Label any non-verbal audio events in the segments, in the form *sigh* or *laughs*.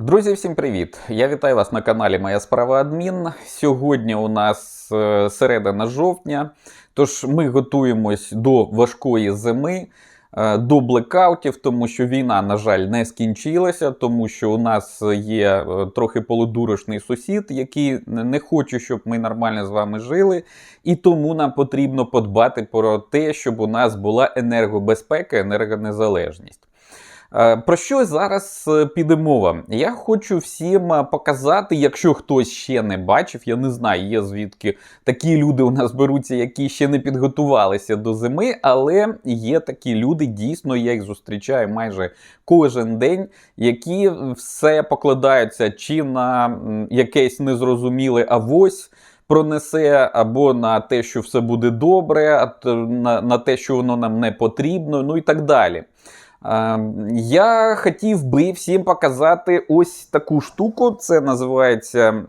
Друзі, всім привіт! Я вітаю вас на каналі Моя справа Адмін. Сьогодні у нас е, середина жовтня, тож ми готуємось до важкої зими, е, до блекаутів, тому що війна, на жаль, не скінчилася, тому що у нас є е, трохи полудурочний сусід, який не хоче, щоб ми нормально з вами жили. І тому нам потрібно подбати про те, щоб у нас була енергобезпека, енергонезалежність. Е, Про що зараз е, піде мова? Я хочу всім е, показати, якщо хтось ще не бачив, я не знаю, є звідки такі люди у нас беруться, які ще не підготувалися до зими, але є такі люди, дійсно, я їх зустрічаю майже кожен день, які все покладаються чи на якесь незрозуміле авось. Пронесе або на те, що все буде добре, на, на те, що воно нам не потрібно, ну і так далі. Я хотів би всім показати ось таку штуку. Це називається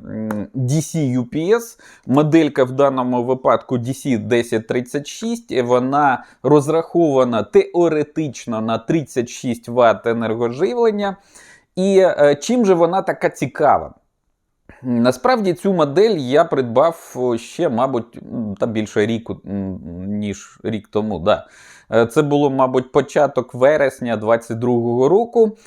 DC UPS. Моделька в даному випадку DC 1036. Вона розрахована теоретично на 36 Вт енергоживлення. І е, чим же вона така цікава? Насправді цю модель я придбав ще, мабуть, м, та більше ріку, ніж рік тому. Да. Е, Це було, мабуть, початок вересня 22-го року.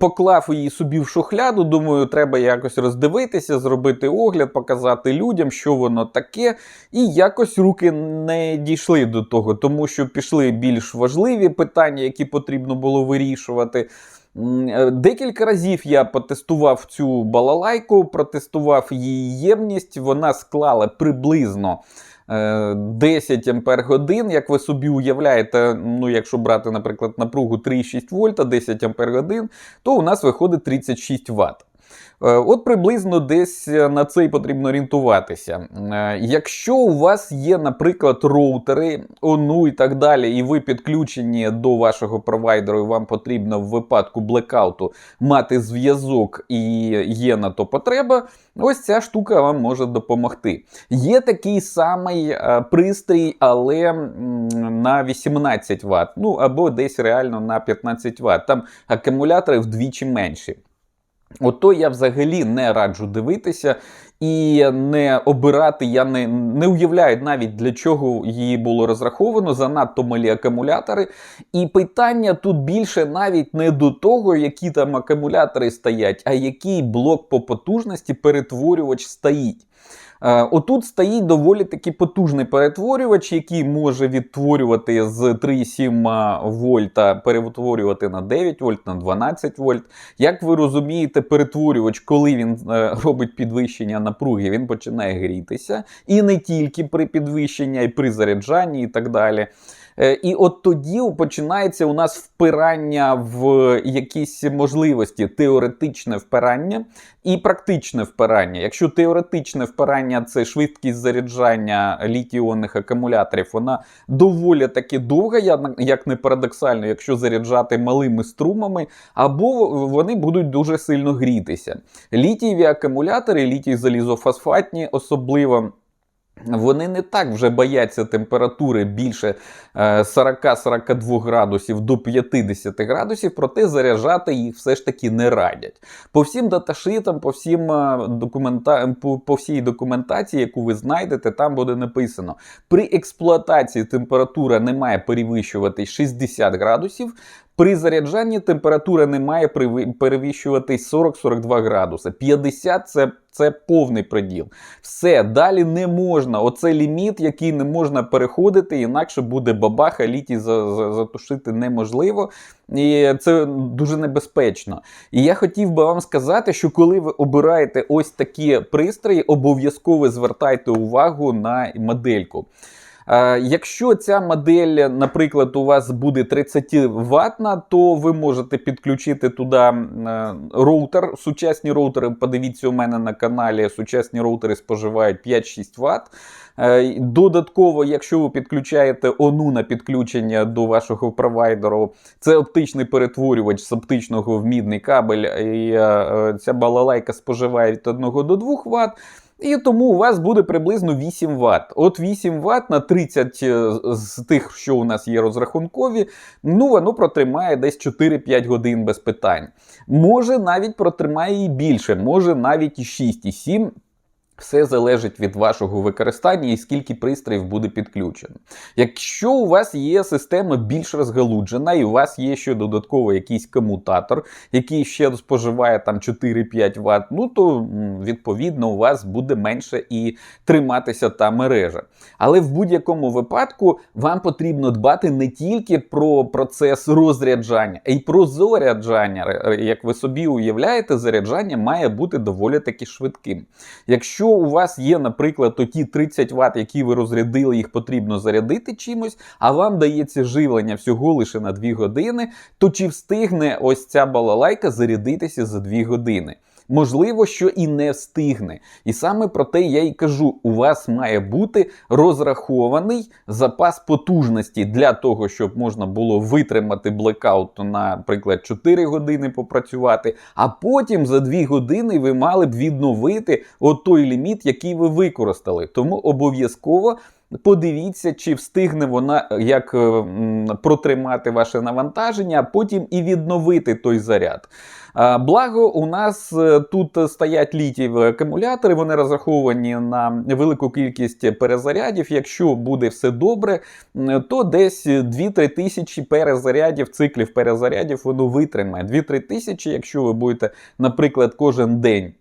Поклав її собі в шухляду. Думаю, треба якось роздивитися, зробити огляд, показати людям, що воно таке. І якось руки не дійшли до того, тому що пішли більш важливі питання, які потрібно було вирішувати. Е, Декілька разів я потестував цю балалайку, протестував її ємність. Вона склала приблизно е, 10 ампер годин. Як ви собі уявляєте, ну якщо брати, наприклад, напругу 3,6 вольта, 10 ампер годин, то у нас виходить 36 Вт. Е, От приблизно десь е, на це й потрібно орієнтуватися. Е, Якщо у вас є, наприклад, роутери, ОНУ і так далі, і ви підключені до вашого провайдеру, і вам потрібно в випадку блекауту мати зв'язок і є на то потреба, ось ця штука вам може допомогти. Є такий самий пристрій, але на 18 Вт, ну або десь реально на 15 Вт. Там акумулятори вдвічі менші. Ото я взагалі не раджу дивитися і не обирати. Я не, не уявляю навіть для чого її було розраховано. Занадто малі акумулятори. І питання тут більше навіть не до того, які там акумулятори стоять, а який блок по потужності перетворювач стоїть. Е, Отут стоїть доволі таки потужний перетворювач, який може відтворювати з 3,7 вольта, перетворювати на 9 вольт, на 12 вольт. Як ви розумієте, перетворювач, коли він е, робить підвищення напруги, він починає грітися. І не тільки при підвищенні, й при заряджанні і так далі. Е, І от тоді починається у нас впирання в якісь можливості, теоретичне впирання і практичне впирання. Якщо теоретичне впирання це швидкість заряджання літій-іонних акумуляторів, вона доволі таки довга, як не парадоксально, якщо заряджати малими струмами, або вони будуть дуже сильно грітися. Літієві акумулятори, літій залізофосфатні особливо. Вони не так вже бояться температури більше е, 40-42 градусів до 50 градусів, проте заряджати їх все ж таки не радять. По всім даташитам, по, всім, е, документа... по, по всій документації, яку ви знайдете, там буде написано: при експлуатації температура не має перевищувати 60 градусів. При заряджанні температура не має перевищувати 40-42 градуси. 50 це, це повний приділ. Все, далі не можна. Оце ліміт, який не можна переходити, інакше буде бабаха, за- затушити неможливо. І це дуже небезпечно. І я хотів би вам сказати, що коли ви обираєте ось такі пристрої, обов'язково звертайте увагу на модельку. Якщо ця модель, наприклад, у вас буде 30 ватна, то ви можете підключити туди е, роутер. Сучасні роутери, подивіться у мене на каналі, сучасні роутери споживають 5-6 Вт. Е, Додатково, якщо ви підключаєте ОНУ на підключення до вашого провайдеру, це оптичний перетворювач з оптичного в мідний кабель, і е, ця балалайка споживає від 1 до 2 Вт. І тому у вас буде приблизно 8 Вт. От 8 Вт на 30 е, з тих, що у нас є розрахункові, ну воно протримає десь 4-5 годин без питань. Може навіть протримає і більше, може навіть і 6, і 7. Все залежить від вашого використання і скільки пристроїв буде підключено. Якщо у вас є система більш розгалуджена, і у вас є ще додатково якийсь комутатор, який ще споживає там 4-5 Вт, ну то відповідно у вас буде менше і триматися та мережа. Але в будь-якому випадку вам потрібно дбати не тільки про процес розряджання, а й про заряджання. Як ви собі уявляєте, заряджання має бути доволі таки швидким. Якщо у вас є, наприклад, ті 30 Вт, які ви розрядили, їх потрібно зарядити чимось, а вам дається живлення всього лише на 2 години, то чи встигне ось ця балалайка зарядитися за 2 години? Можливо, що і не встигне. І саме про те я і кажу: у вас має бути розрахований запас потужності для того, щоб можна було витримати блекаут, наприклад, 4 години попрацювати, а потім за 2 години ви мали б відновити той ліміт, який ви використали. Тому обов'язково. Подивіться, чи встигне вона як е, протримати ваше навантаження, а потім і відновити той заряд. Благо, у нас е, тут стоять літієві акумулятори, вони розраховані на велику кількість перезарядів. Якщо буде все добре, то десь 2-3 тисячі перезарядів, циклів перезарядів воно витримає. 2-3 тисячі, якщо ви будете, наприклад, кожен день.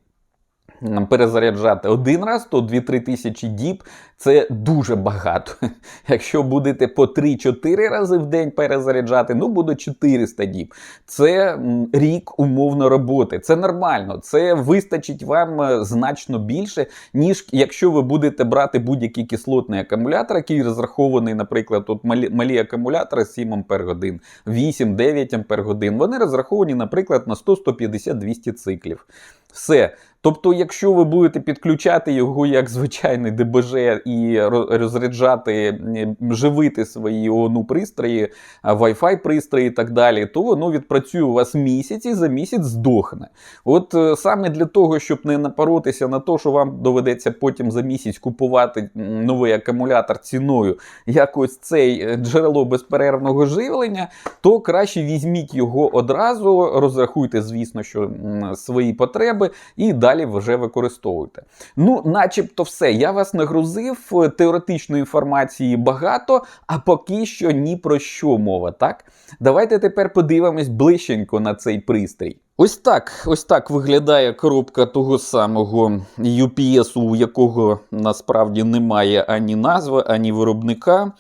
Перезаряджати один раз, то 2-3 тисячі діб це дуже багато. *laughs* Якщо будете по 3-4 рази в день перезаряджати, ну буде 400 діб. Це рік умовно роботи. Це нормально. Це вистачить вам е, значно більше, ніж якщо ви будете брати будь-який кислотний акумулятор, який розрахований, наприклад, от малі, малі акумулятори 7 Ампер годин, 8-9 Ампер годин. Вони розраховані, наприклад, на 100, 150, 200 циклів. Все. Тобто, якщо ви будете підключати його як звичайний ДБЖ і розряджати, живити свої ОНУ пристрої, Wi-Fi пристрої і так далі, то воно відпрацює у вас місяць і за місяць здохне. От е, саме для того, щоб не напоротися на те, що вам доведеться потім за місяць купувати новий акумулятор ціною, як ось цей е, джерело безперервного живлення, то краще візьміть його одразу, розрахуйте, звісно, що свої потреби, і далі вже використовуйте. Ну, начебто, все. Я вас нагрузив. е, Теоретичної інформації багато, а поки що ні про що мова, так? Давайте тепер подивимось ближченько на цей пристрій. Ось так, ось так виглядає коробка того самого UPS, у якого насправді немає ані назви, ані виробника.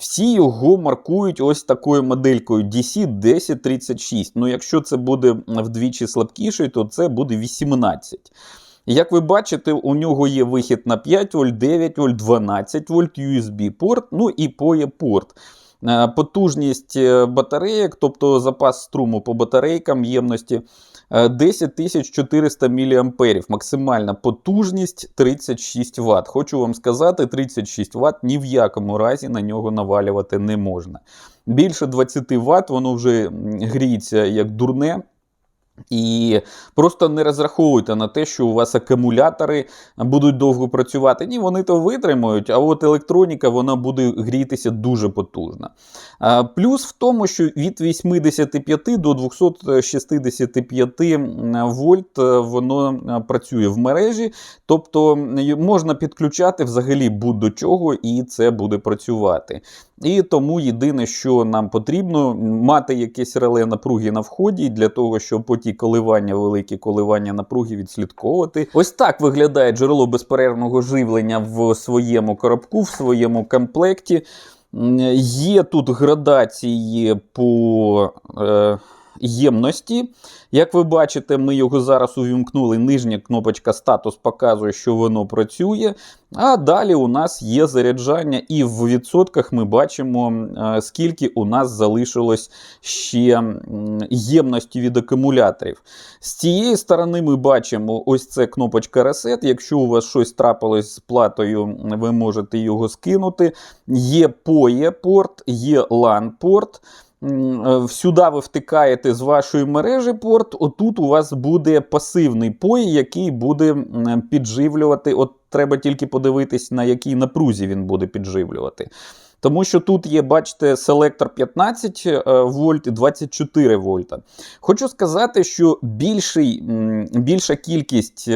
Всі його маркують ось такою моделькою DC 1036. Ну, якщо це буде вдвічі слабкіший, то це буде 18. Як ви бачите, у нього є вихід на 5 вольт, 9 вольт, 12 вольт, USB порт, ну і PoE порт. Е, Потужність е, батареїк, тобто запас струму по батарейкам ємності е, 10 400 мА. Максимальна потужність 36 Вт. Хочу вам сказати, 36 Вт ні в якому разі на нього навалювати не можна. Більше 20 Вт воно вже гріється як дурне. І просто не розраховуйте на те, що у вас акумулятори будуть довго працювати. Ні, вони то витримають, а от електроніка вона буде грітися дуже потужно. Плюс в тому, що від 85 до 265 вольт е, воно е, працює в мережі, тобто можна підключати взагалі будь-до чого, і це буде працювати. І тому єдине, що нам потрібно, мати якесь реле напруги на вході для того, щоб оті коливання, великі коливання напруги відслідковувати. Ось так виглядає джерело безперервного живлення в своєму коробку, в своєму комплекті. Є тут градації по е, ємності. Як ви бачите, ми його зараз увімкнули. Нижня кнопочка статус показує, що воно працює. А далі у нас є заряджання, і в відсотках ми бачимо, е, скільки у нас залишилось ще ємності від акумуляторів. З цієї сторони ми бачимо ось це кнопочка Reset. Якщо у вас щось трапилось з платою, ви можете його скинути. Є PoE порт, є LAN порт. Е, сюди ви втикаєте з вашої мережі порт, отут у вас буде пасивний пой, який буде підживлювати. От треба тільки подивитись, на якій напрузі він буде підживлювати. Тому що тут є, бачите, селектор 15 е, вольт і 24 вольта. Хочу сказати, що більший, більша кількість.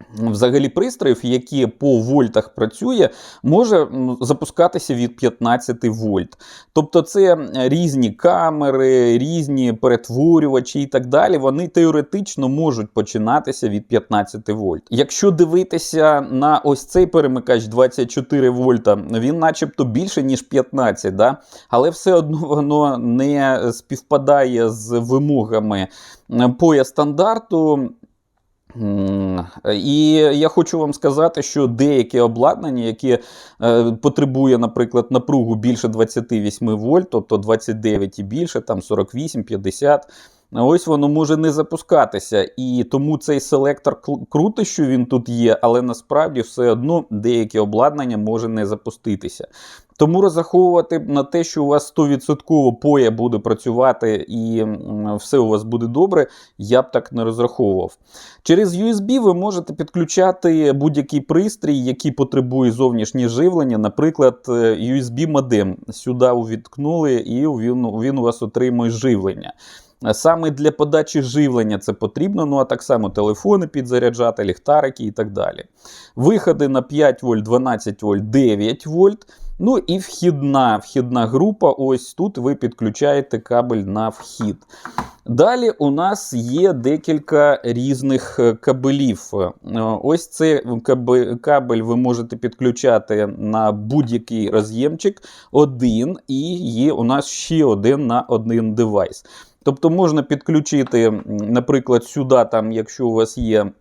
Е, Взагалі пристроїв, які по вольтах працює, може запускатися від 15 вольт. Тобто це різні камери, різні перетворювачі і так далі. Вони теоретично можуть починатися від 15 вольт. Якщо дивитися на ось цей перемикач 24 вольта, він начебто більше, ніж 15, да? але все одно воно не співпадає з вимогами поя стандарту. І я хочу вам сказати, що деяке обладнання, яке е, потребує, наприклад, напругу більше 28 вольт, тобто 29 і більше, там 48, 50, ось воно може не запускатися. І тому цей селектор круто, що він тут є, але насправді все одно деяке обладнання може не запуститися. Тому розраховувати на те, що у вас 100% поя буде працювати і все у вас буде добре, я б так не розраховував. Через USB ви можете підключати будь-який пристрій, який потребує зовнішнє живлення, наприклад, е, USB-модем. Сюди увіткнули, і він, він у вас отримує живлення. Е, Саме для подачі живлення це потрібно, ну а так само телефони підзаряджати, ліхтарики і так далі. Виходи на 5 вольт, 12 вольт, 9 вольт. Ну і вхідна, вхідна група. Ось тут ви підключаєте кабель на вхід. Далі у нас є декілька різних е, кабелів. Е, Ось цей кабель ви можете підключати на будь-який роз'ємчик один, і є у нас ще один на один девайс. Тобто можна підключити, наприклад, сюди, там, якщо у вас є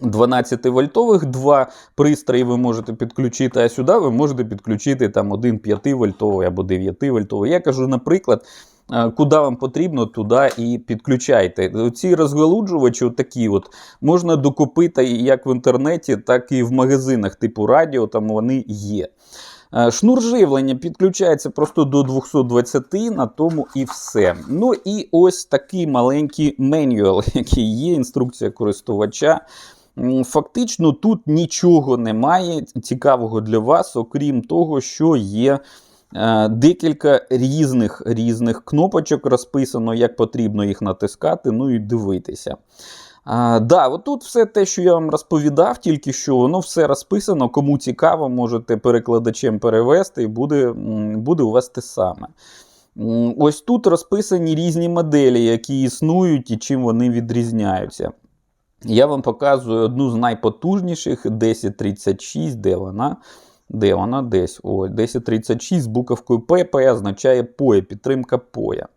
12 вольтових два пристрої ви можете підключити, а сюди ви можете підключити там один 5 вольтовий або 9 вольтовий. Я кажу, наприклад, е, куди вам потрібно, туди і підключайте. Ці розгалуджувачі, такі от, можна докупити як в інтернеті, так і в магазинах типу радіо, там вони є. Е, Шнур живлення підключається просто до 220, на тому і все. Ну і ось такий маленький менюал, *laughs* який є, інструкція користувача. Фактично тут нічого немає цікавого для вас, окрім того, що є е, декілька різних різних кнопочок розписано, як потрібно їх натискати, ну і дивитися. А, да, отут все те, що я вам розповідав, тільки що воно все розписано. Кому цікаво, можете перекладачем перевести, і буде, буде у вас те саме. Ось тут розписані різні моделі, які існують і чим вони відрізняються. Я вам показую одну з найпотужніших 1036, де вона? Де вона десь? О, 1036 з буковкою П, означає поя, підтримка поя.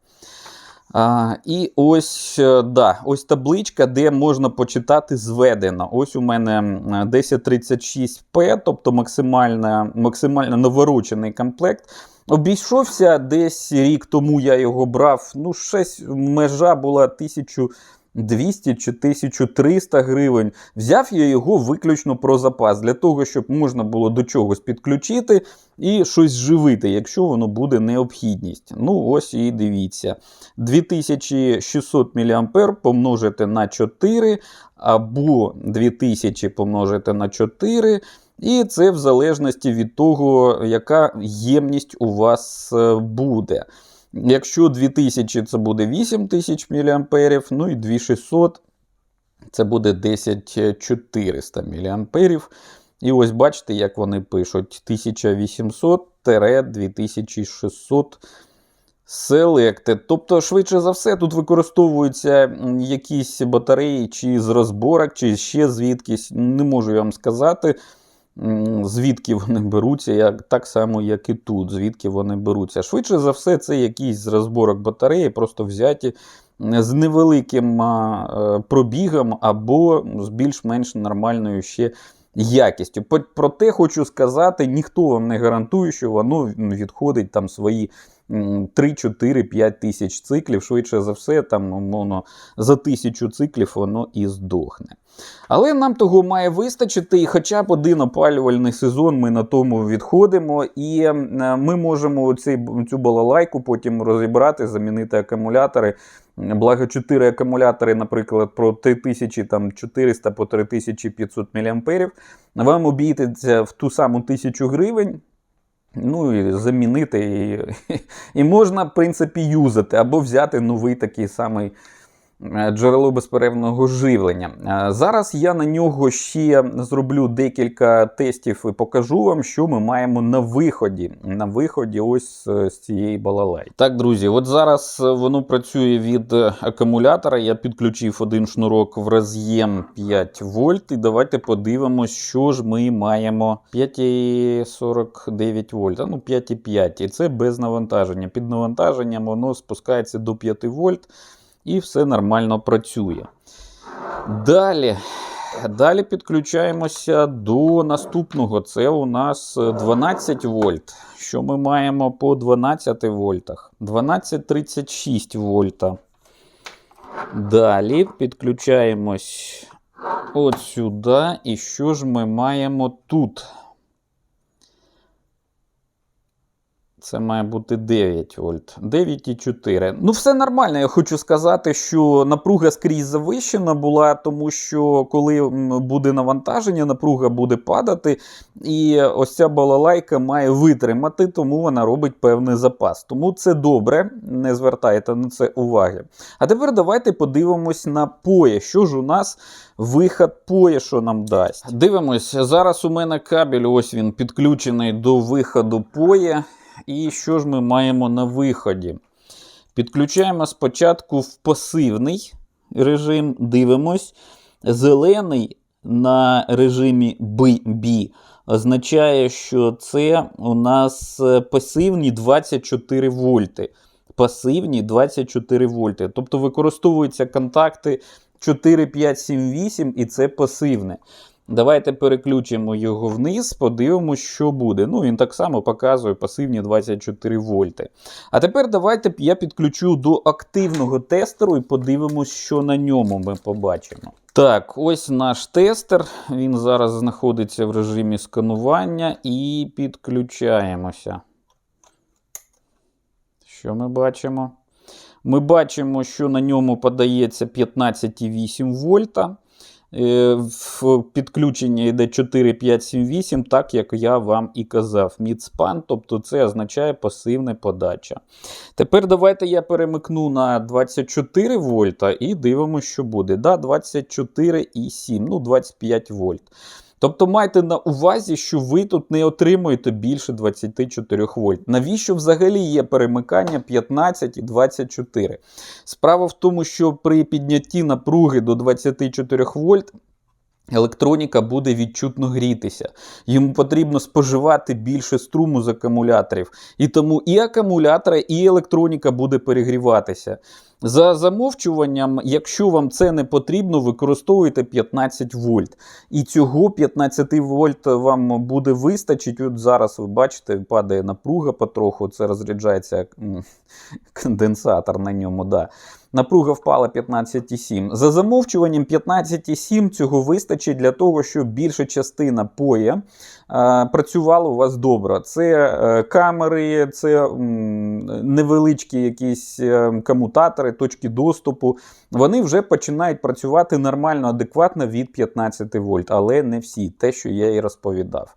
А, і ось, е, да, ось табличка, де можна почитати зведено. Ось у мене 1036P, тобто максимально, максимально наворочений комплект. Обійшовся десь рік тому я його брав. Ну, щось межа була 1200 чи 1300 гривень. Взяв я його виключно про запас, для того, щоб можна було до чогось підключити і щось живити, якщо воно буде необхідність. Ну, ось і дивіться. 2600 мА помножити на 4, або 2000 помножити на 4. І це в залежності від того, яка ємність у вас е, буде. Якщо 2000 це буде 8000 мА, ну і 2600 це буде 10400 мА. І ось бачите, як вони пишуть: 1800-2600 Selected. Тобто, швидше за все, тут використовуються якісь батареї чи з розборок, чи ще звідкись. Не можу я вам сказати, звідки вони беруться, як, так само, як і тут, звідки вони беруться. Швидше за все, це якісь з розборок батареї, просто взяті з невеликим е, пробігом або з більш-менш нормальною ще якістю. Проте хочу сказати, ніхто вам не гарантує, що воно відходить там свої 3, 4, 5 тисяч циклів. Швидше за все, там, умовно, за тисячу циклів воно і здохне. Але нам того має вистачити, і хоча б один опалювальний сезон ми на тому відходимо, і е, ми можемо цей, цю балалайку потім розібрати, замінити акумулятори. Благо 4 акумулятори, наприклад, про 3400 по 3500 мА, вам обійдеться в ту саму 1000 гривень. Ну і замінити, і, *laughs* і можна, в принципі, юзати, або взяти новий такий самий джерело безперервного живлення. Е, Зараз я на нього ще зроблю декілька тестів і покажу вам, що ми маємо на виході. На виході ось е, з цієї балалайки. Так, друзі, от зараз е, воно працює від е, акумулятора. Я підключив один шнурок в роз'єм 5 вольт. І давайте подивимось, що ж ми маємо 5,49 вольт. а, Ну, 5,5. І це без навантаження. Під навантаженням воно спускається до 5 вольт і все нормально працює. Далі. Далі підключаємося до наступного. Це у нас 12 вольт. Що ми маємо по 12 вольтах? 12,36 вольта. Далі підключаємось от сюди. І що ж ми маємо тут? Це має бути 9 вольт. 9,4. Ну, все нормально. Я хочу сказати, що напруга скрізь завищена була, тому що коли буде навантаження, напруга буде падати. І ось ця балалайка має витримати, тому вона робить певний запас. Тому це добре, не звертайте на це уваги. А тепер давайте подивимось на поє. Що ж у нас виход поє, що нам дасть. Дивимось, зараз у мене кабель, ось він підключений до виходу поє. І що ж ми маємо на виході? Підключаємо спочатку в пасивний режим, дивимось. Зелений на режимі BB означає, що це у нас е, пасивні 24 вольти. Пасивні 24 вольти. Тобто використовуються контакти 4, 5, 7, 8 і це пасивне. Давайте переключимо його вниз, подивимося, що буде. Ну, він так само показує пасивні 24 вольти. А тепер давайте я підключу до активного тестеру і подивимось, що на ньому ми побачимо. Так, ось наш тестер. Він зараз знаходиться в режимі сканування і підключаємося. Що ми бачимо? Ми бачимо, що на ньому подається 15,8 вольта. Е, В підключенні йде 4, 5, 7, 8, так як я вам і казав. Мідспан, тобто це означає пасивна подача. Тепер давайте я перемикну на 24 вольта і дивимося, що буде. Да, 24,7, ну 25 вольт. Тобто майте на увазі, що ви тут не отримуєте більше 24 вольт. Навіщо взагалі є перемикання 15 і 24? Справа в тому, що при піднятті напруги до 24 вольт. Електроніка буде відчутно грітися. Йому потрібно споживати більше струму з акумуляторів. І тому і акумулятори, і електроніка буде перегріватися. За замовчуванням, якщо вам це не потрібно, використовуйте 15 вольт. І цього 15 вольт вам буде вистачить. От зараз ви бачите, падає напруга потроху, це розряджається *laughs* конденсатор на ньому. Да. Напруга впала 15,7. За замовчуванням 15,7 цього вистачить для того, щоб більша частина поя е, працювала у вас добре. Це е, камери, це невеличкі якісь е, комутатори, точки доступу. Вони вже починають працювати нормально, адекватно від 15 вольт, але не всі, те, що я і розповідав.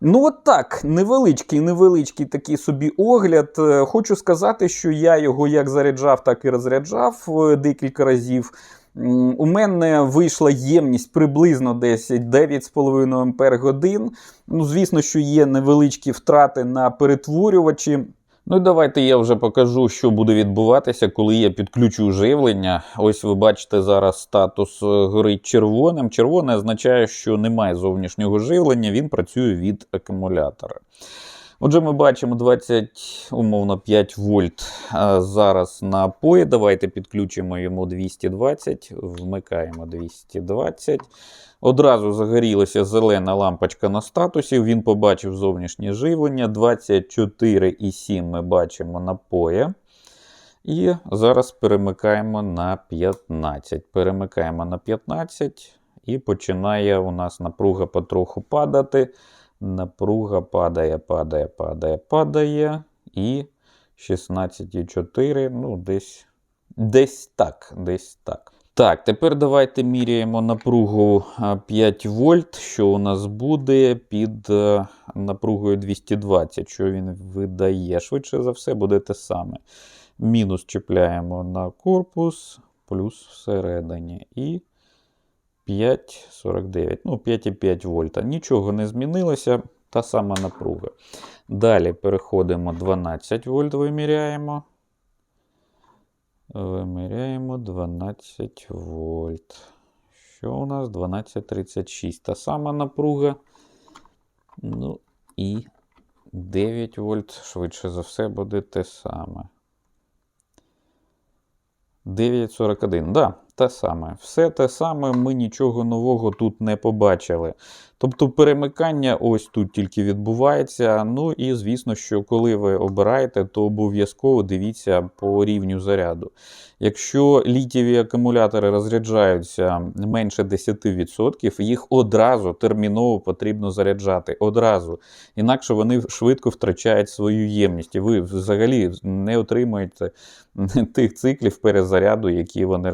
Ну, от так, невеличкий, невеличкий такий собі огляд. Е, Хочу сказати, що я його як заряджав, так і розряджав е, декілька разів. У мене вийшла ємність приблизно десь 9,5 Ампер годин. Ну, звісно, що є невеличкі втрати на перетворювачі. Ну і давайте я вже покажу, що буде відбуватися, коли я підключу живлення. Ось ви бачите зараз статус е, горить червоним. Червоне означає, що немає зовнішнього живлення, він працює від акумулятора. Отже, ми бачимо 20, умовно, 5 вольт зараз на пої. Давайте підключимо йому 220, вмикаємо 220. Одразу загорілася зелена лампочка на статусі. Він побачив зовнішнє живлення. 24,7 ми бачимо на пої. І зараз перемикаємо на 15. Перемикаємо на 15 і починає у нас напруга потроху падати. Напруга падає, падає, падає, падає. І 16,4, ну, десь, десь так, десь так. Так, тепер давайте міряємо напругу 5 вольт, що у нас буде під е, напругою 220, що він видає. Швидше за все буде те саме. Мінус чіпляємо на корпус, плюс всередині. І 5,49. Ну, 5,5 вольта. Нічого не змінилося, та сама напруга. Далі переходимо 12 вольт, виміряємо. Виміряємо 12 вольт. Що у нас? 12,36. Та сама напруга. Ну і 9 вольт, швидше за все, буде те саме. 9,41. Да, те саме. Все те саме, ми нічого нового тут не побачили. Тобто перемикання ось тут тільки відбувається. Ну і звісно, що коли ви обираєте, то обов'язково дивіться по рівню заряду. Якщо літієві акумулятори розряджаються менше 10%, їх одразу терміново потрібно заряджати. Одразу. Інакше вони швидко втрачають свою ємність. І ви взагалі не отримуєте тих циклів перезаряду, які вони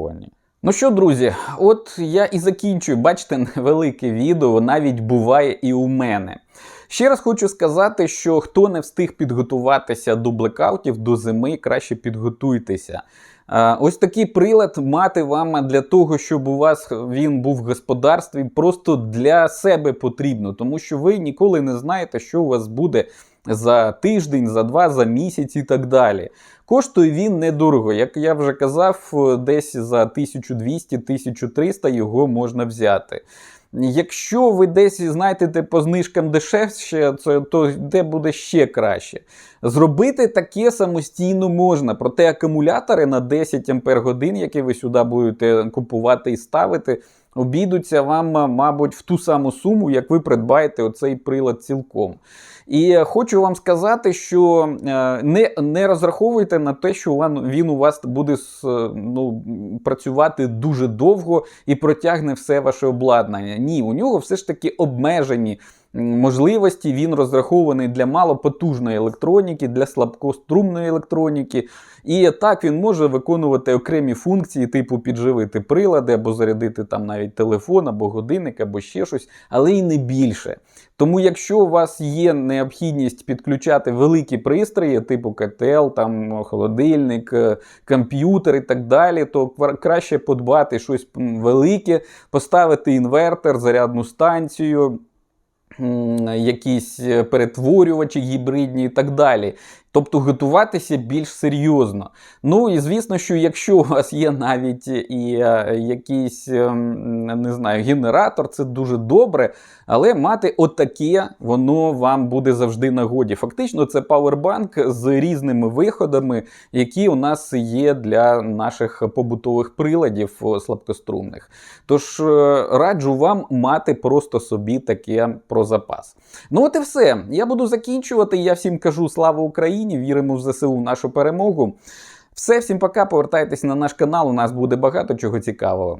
розраховані. Ну що, друзі, от я і закінчую. Бачите, *laughs* невелике відео навіть буває і у мене. Ще раз хочу сказати, що хто не встиг підготуватися до блекаутів, до зими, краще підготуйтеся. Ось такий прилад мати вам для того, щоб у вас він був в господарстві, просто для себе потрібно, тому що ви ніколи не знаєте, що у вас буде за тиждень, за два, за місяць і так далі. Коштує він недорого. Як я вже казав, десь за 1200-1300 його можна взяти. Якщо ви десь знайдете по знижкам дешевше, то де буде ще краще. Зробити таке самостійно можна, проте акумулятори на 10 Ампер годин, які ви сюди будете купувати і ставити, обійдуться вам, мабуть, в ту саму суму, як ви придбаєте оцей прилад цілком. І хочу вам сказати, що не не розраховуйте на те, що він у вас буде ну, працювати дуже довго і протягне все ваше обладнання. Ні, у нього все ж таки обмежені. Можливості він розрахований для малопотужної електроніки, для слабкострумної електроніки. І так він може виконувати окремі функції, типу підживити прилади, або зарядити там навіть телефон, або годинник, або ще щось, але і не більше. Тому, якщо у вас є необхідність підключати великі пристрої, типу КТЛ, там холодильник, е, комп'ютер і так далі, то краще подбати щось велике, поставити інвертор, зарядну станцію якісь е, перетворювачі гібридні і так далі. Тобто готуватися більш серйозно. Ну і звісно, що якщо у вас є навіть і е, якийсь ем, не знаю, генератор, це дуже добре. Але мати отаке, воно вам буде завжди нагоді. Фактично, це павербанк з різними виходами, які у нас є для наших побутових приладів слабкострумних. Тож е, раджу вам мати просто собі таке про запас. Ну, от і все. Я буду закінчувати. Я всім кажу слава Україні! Віримо в ЗСУ нашу перемогу. Все, всім пока. Повертайтесь на наш канал. У нас буде багато чого цікавого.